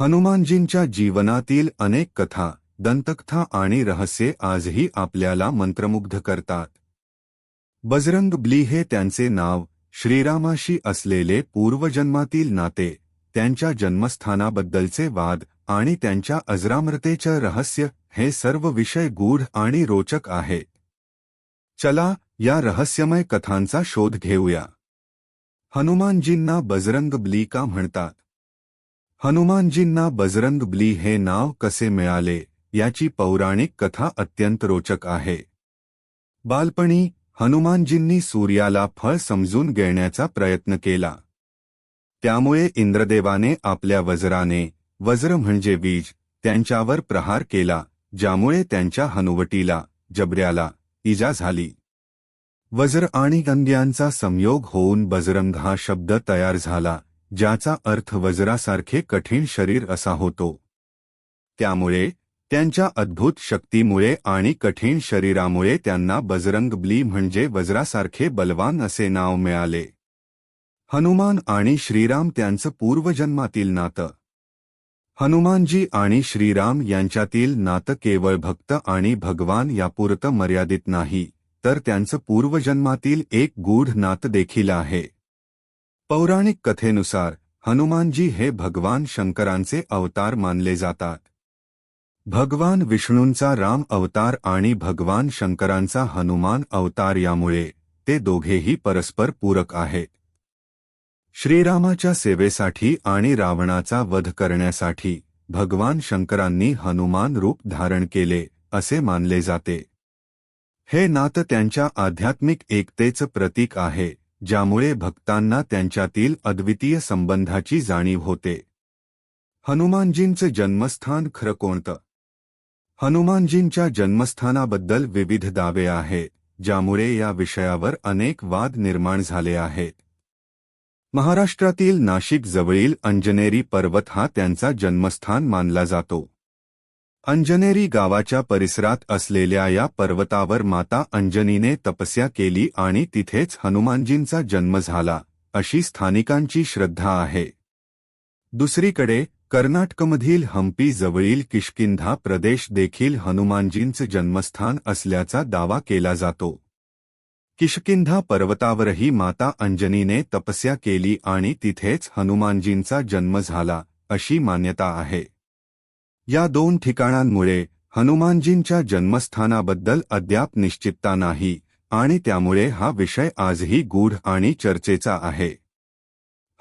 हनुमानजींच्या जीवनातील अनेक कथा दंतकथा आणि रहस्ये आजही आपल्याला मंत्रमुग्ध करतात. बजरंग ब्ली हे त्यांचे नाव श्रीरामाशी असलेले पूर्वजन्मातील नाते त्यांच्या जन्मस्थानाबद्दलचे वाद आणि त्यांच्या अजरामृतेचं रहस्य हे सर्व विषय गूढ आणि रोचक आहेत चला या रहस्यमय कथांचा शोध घेऊया. हनुमानजींना बजरंग ब्ली का म्हणतात? हनुमानजींना बजरंग ब्ली हे नाव कसे मिळाले याची पौराणिक कथा अत्यंत रोचक आहे. बालपणी हनुमानजींनी सूर्याला फळ समजून घेण्याचा प्रयत्न केला. त्यामुळे इंद्रदेवाने आपल्या वज्राने वज्र म्हणजे वीज त्यांच्यावर प्रहार केला ज्यामुळे त्यांच्या हनुवटीला जबऱ्याला इजा झाली. वज्र आणि गंग्यांचा संयोग होऊन बजरंग हा शब्द तयार झाला. ज्याचा अर्थ वज्रासारखे कठीण शरीर असा होतो. त्यामुळे त्यांच्या अद्भुत शक्तीमुळे आणि कठीण शरीरामुळे त्यांना बजरंग ब्ली म्हणजे वज्रासारखे बलवान असे नाव मिळाले. हनुमान आणि श्रीराम त्यांचं पूर्वजन्मातील नातं. हनुमानजी आणि श्रीराम यांच्यातील नातं केवळ भक्त आणि भगवान यापुरतं मर्यादित नाही तर त्यांचं पूर्वजन्मातील एक गूढ नातं देखील आहे. पौराणिक कथेनुसार हनुमानजी हे भगवान शंकरांचे अवतार मानले जातात. भगवान विष्णूंचा राम अवतार आणि भगवान शंकरांचा हनुमान अवतार यामुळे ते दोघेही परस्पर पूरक आहेत. श्रीरामाच्या सेवेसाठी आणि रावणाचा वध करण्यासाठी भगवान शंकरांनी हनुमान रूप धारण केले असे मानले जाते. हे नातं त्यांच्या आध्यात्मिक एकतेचं प्रतीक आहे. ज्यामुळे भक्तांना त्यांच्यातील अद्वितीय संबंधाची जाणीव होते. हनुमानजींचं जन्मस्थान खरं कोणतं? हनुमानजींच्या जन्मस्थानाबद्दल विविध दावे आहेत ज्यामुळे या विषयावर अनेक वाद निर्माण झाले आहेत महाराष्ट्रातील नाशिक जवळील अंजनेरी पर्वत हा त्यांचा जन्मस्थान मानला जातो. अंजनेरी गावाच्या परिसरात असलेल्या या पर्वतावर माता अंजनीने तपस्या केली आणि तिथेच हनुमानजींचा जन्म झाला अशी स्थानिकांची श्रद्धा आहे. दुसरीकडे कर्नाटकमधील हम्पी जवळील किष्किंधा प्रदेश देखील हनुमानजींचं जन्मस्थान असल्याचा दावा केला जातो. किष्किंधा पर्वतावरही माता अंजनीने तपस्या केली आणि तिथेच हनुमानजींचा जन्म झाला अशी मान्यता आहे. या दोन ठिकाणांमुळे हनुमानजींच्या जन्मस्थानाबद्दल अद्याप निश्चितता नाही आणि त्यामुळे हा विषय आजही गूढ आणि चर्चेचा आहे.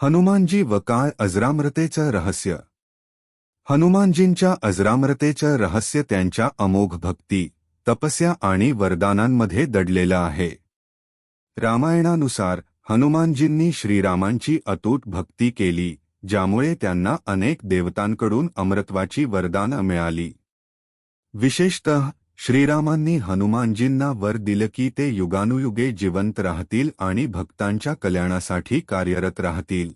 हनुमानजी व काळ अजरामृतेचं रहस्य. हनुमानजींच्या अजरामृतेचं रहस्य त्यांच्या अमोघ भक्ती तपस्या आणि वरदानांमध्ये दडलेलं आहे. रामायणानुसार हनुमानजींनी श्रीरामांची अतूट भक्ती केली ज्यामुळे त्यांना अनेक देवतांकडून अमरत्वाची वरदानं मिळाली. विशेषतः श्रीरामांनी हनुमानजींना वर दिलं की ते युगानुयुगे जिवंत राहतील आणि भक्तांच्या कल्याणासाठी कार्यरत राहतील.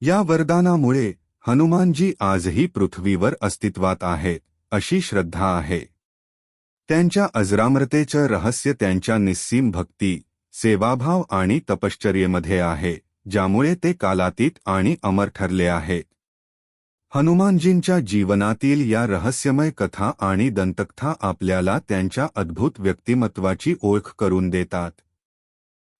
या वरदानामुळे हनुमानजी आजही पृथ्वीवर अस्तित्वात आहेत अशी श्रद्धा आहे. त्यांच्या अजरामरतेचं रहस्य त्यांच्या निस्सीम भक्ती सेवाभाव आणि तपश्चर्येमध्ये आहे. ज्यामुळे ते कालातीत आणि अमर ठरले आहेत. हनुमानजींच्या जीवनातील या रहस्यमय कथा आणि दंतकथा आपल्याला त्यांच्या अद्भुत व्यक्तिमत्वाची ओळख करून देतात.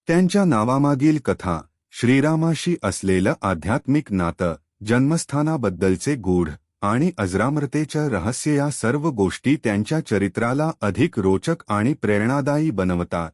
त्यांच्या नावामागील कथा श्रीरामाशी असलेलं आध्यात्मिक नातं जन्मस्थानाबद्दलचे गूढ आणि अजरामृतेच्या रहस्य या सर्व गोष्टी त्यांच्या चरित्राला अधिक रोचक आणि प्रेरणादायी बनवतात.